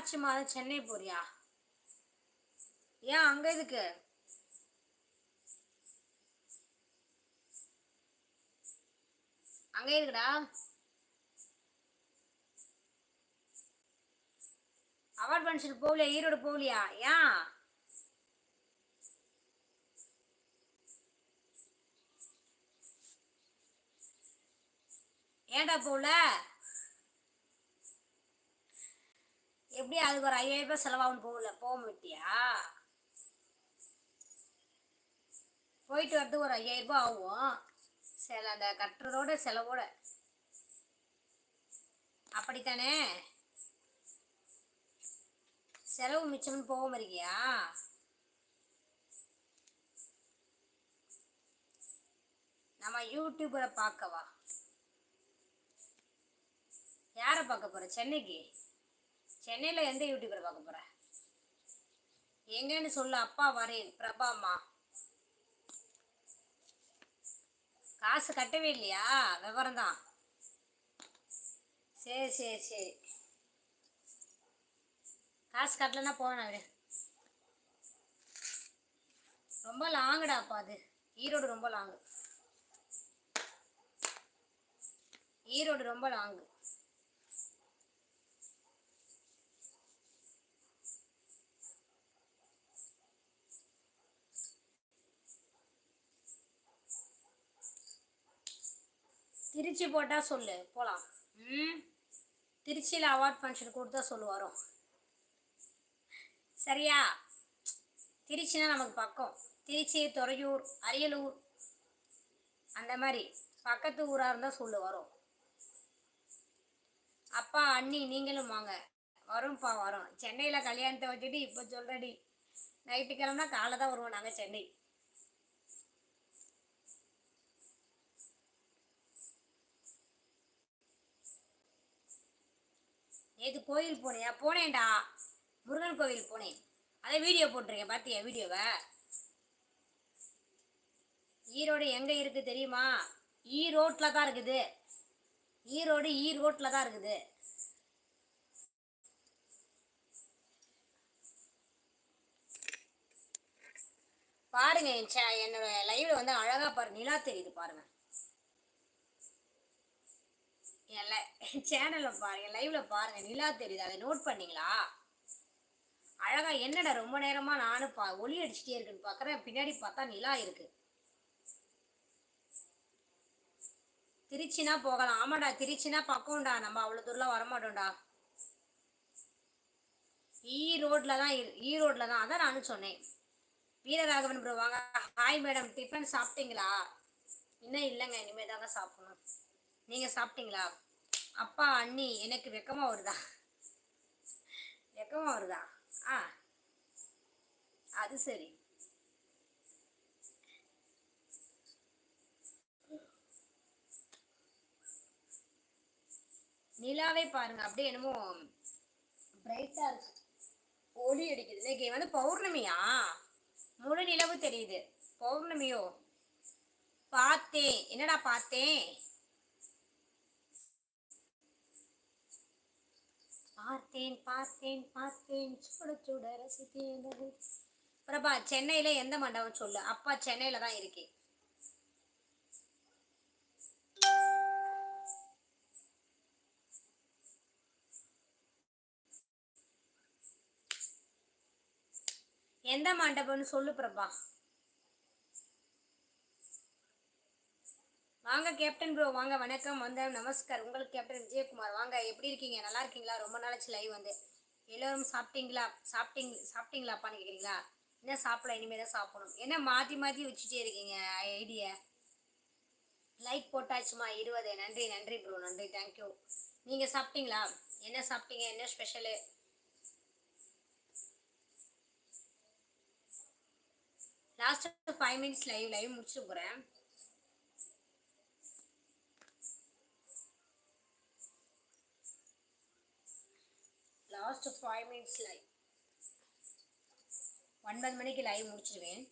March மாதம் சென்னை போறியா? ஏன் அங்க இதுக்கு அங்க இருக்குடா அவார்ட் ஃபங்க்ஷன் போகலையா? ஈரோடு போகலையா? ஏன்? ஏன்டா போகல? எப்படி அதுக்கு ஒரு ஐயாயிரம் ரூபாய் செலவாகும் போகல போக மாட்டியா போயிட்டு வரதுக்கு ஒரு ஐயாயிரம் ரூபாய் ஆகும். சில அந்த கட்டுறதோட செலவோட. அப்படித்தானே? செலவு மிச்சம்னு போக மாட்டேங்கியா நம்ம யூடியூபரை பார்க்கவா? யாரை பார்க்க போற? சென்னைக்கு? சென்னையில் எந்த யூடியூபர் பார்க்க போகிறேன் எங்கன்னு சொல்லு அப்பா வரேன் பிரபா அம்மா காசு கட்டவே இல்லையா? விவரம் தான் சரி சரி சரி. காசு கட்டலன்னா போவேன் அவரு ரொம்ப லாங்குடாப்பா அது. ஈரோடு ரொம்ப லாங்கு. ஈரோடு ரொம்ப லாங்கு. திருச்சி போட்டால் சொல்லு போகலாம் ம். திருச்சியில் அவார்ட் ஃபங்க்ஷன் கொடுத்தா சொல்லு வரோம். சரியா? திருச்சினா நமக்கு பக்கம். திருச்சி துறையூர் அரியலூர் அந்த மாதிரி பக்கத்து ஊராக இருந்தால் சொல்லு வரும். அப்பா அண்ணி நீங்களும் வாங்க. வரும்ப்பா வரோம். சென்னையில் கல்யாணத்தை வச்சுட்டு இப்போ சொல்கிறடி நைட்டு கிளம்புனா காலை தான் வருவோம் நாங்கள் சென்னை. நேற்று கோயில் போனியா போனேன்டா? முருகன் கோவில் போனேன். அதை வீடியோ போட்டிருக்கேன். பார்த்தியா வீடியோவை ஈரோடு எங்கே இருக்குது தெரியுமா? ஈரோட்டில் தான் இருக்குது. ஈரோடு ஈரோட்டில் தான் இருக்குது. பாருங்க என் சே என்னோட லைவ்ல வந்து அழகா பாரு நிலா தெரியுது பாருங்க. என் லை சேனலில் பாருங்க லைவ்ல பாருங்க நிலா தெரியுது? அதை நோட் பண்ணீங்களா? அழகா என்னடா ரொம்ப நேரமா நானும் பா ஒளி அடிச்சுட்டே இருக்குன்னு பார்க்குறேன் பின்னாடி பார்த்தா நிலா இருக்கு. திருச்சினா போகலாம். ஆமாடா திருச்சினா பக்கம்டா. நம்ம அவ்வளோ தூரம்லாம் வரமாட்டோம்டா. ஈரோட்ல தான் இரு ஈரோட்ல தான். அதான் நானும் சொன்னேன். வீரராகவன் ப்ரோ வாங்க. ஹாய் மேடம் டிஃபன் சாப்பிட்டீங்களா? இன்னும் இல்லைங்க இனிமேல் தாங்க சாப்பிடணும். நீங்கள் சாப்பிட்டீங்களா? அப்பா அண்ணி எனக்கு வெக்கமாக வருதா? வெக்கமாக வருதா? ஆ. அது சரி. நிலாவே பாருங்க. அப்படியே என்னமோ பிரைட்டா இருக்கு. ஒளி அடிக்குது. இன்னைக்கு வந்து பௌர்ணமியா? முழு நிலவு தெரியுது. பௌர்ணமியோ? பார்த்தேன். என்னடா பார்த்தேன்? பார்த்தேன் பார்த்தேன் பார்த்தேன். சுட சுட ரசித்தேன் பிரபா சென்னையில எந்த மண்டபம் சொல்லு? அப்பா சென்னையில தான் இருக்கேன் எந்த மண்டபம்னு சொல்லு பிரபா. வாங்க கேப்டன் ப்ரோ வாங்க வணக்கம். வந்தேன் நமஸ்கார். உங்களுக்கு கேப்டன் விஜயகுமார். வாங்க எப்படி இருக்கீங்க? நல்லா இருக்கீங்களா? ரொம்ப நாளாச்சு லைவ் வந்து. எல்லோரும் சாப்பிட்டீங்களா? சாப்பிட்டீங்க சாப்பிட்டீங்களாப்பான்னு கேட்குறீங்களா என்ன சாப்பிடலாம்? இனிமேல் தான் சாப்பிடணும். என்ன மாற்றி மாற்றி வச்சுட்டே இருக்கீங்க? ஐடியா லைக் போட்டாச்சுமா. இருபது. நன்றி நன்றி ப்ரோ நன்றி. தேங்க்யூ நீங்கள் சாப்பிட்டீங்களா? என்ன சாப்பிட்டீங்க? என்ன special last five minutes live live முடிச்சு போகிறேன் லாஸ்ட் ஃபைவ் மினிட்ஸ் லைவ் ஒன்பது மணிக்கு லைவ் முடிச்சிடுவேன்